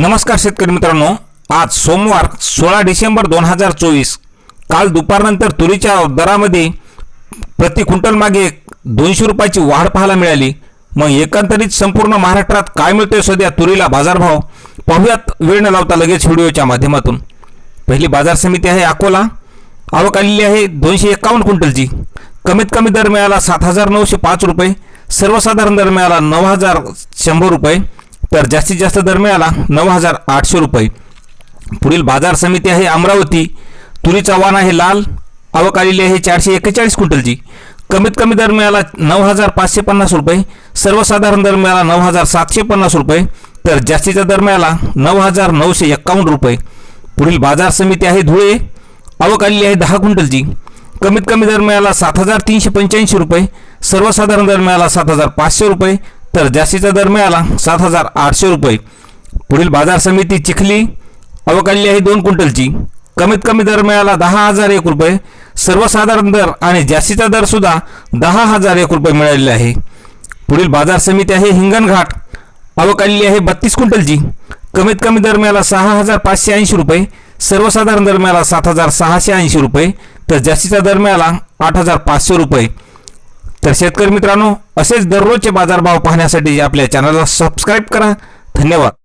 नमस्कार शेतकरी मित्रांनो आज सोमवार सोळा डिसेंबर दोन हजार चोवीस. काल दुपारनंतर तुरीच्या दरामध्ये प्रति क्विंटल मागे दोनशे रुपयाची वाढ पाहायला मिळाली. मग एकंदरीत संपूर्ण महाराष्ट्रात काय मिळतोय सध्या तुरीला बाजारभाव? पाहूयात वेळ न लावता लगेच व्हिडिओच्या माध्यमातून. पहिली बाजार समिती आहे अकोला. आवक आलेली आहे दोनशे एकावन्न क्विंटलची. कमीत कमी दर मिळाला सात हजार नऊशे पाच रुपये. सर्वसाधारण दर मिळाला नऊ हजार शंभर रुपये. तर जास्तीत जास्त दर मिळाला नऊ हजार आठशे रुपये. पुढील बाजार समिती आहे अमरावती. तुरीचा वाण आहे लाल. आवक आलेली आहे चारशे एक्केचाळीस क्विंटलची. कमीत कमी दर मिळाला नऊ हजार पाचशे पन्नास रुपये. सर्वसाधारण दर मिळाला नऊ हजार सातशे पन्नास रुपये. तर जास्तीचा दर मिळाला नऊ हजार नऊशे एक्कावन्न रुपये. पुढील बाजार समिती आहे धुळे. आवक आलेली आहे दहा क्विंटलची. कमीत कमी दर मिळाला सात हजार तीनशे पंच्याऐंशी रुपये. सर्वसाधारण दर मिळाला सात हजार पाचशे रुपये. तर जास्तीचा दर मिळाला सात हजार आठशे रुपये. पुढील बाजार समिती चिखली अवकाळली आहे दोन क्विंटलची. कमीत कमी दर मिळाला दहा हजार एक रुपये. सर्वसाधारण दर आणि जास्तीचा दर सुद्धा दहा हजार एक रुपये मिळालेला आहे. पुढील बाजार समिती आहे हिंगणघाट. अवकाळली आहे बत्तीस क्विंटलची. कमीत कमी दर मिळाला सहा हजार पाचशे ऐंशी रुपये. सर्वसाधारण दर मिळाला सात हजार सहाशे ऐंशी रुपये. तर जास्तीचा दर मिळाला आठ हजार पाचशे रुपये. तर शेतकरी मित्रांनो असेच दररोजचे बाजारभाव पाहण्यासाठी आपल्या चॅनलला सबस्क्राईब करा. धन्यवाद.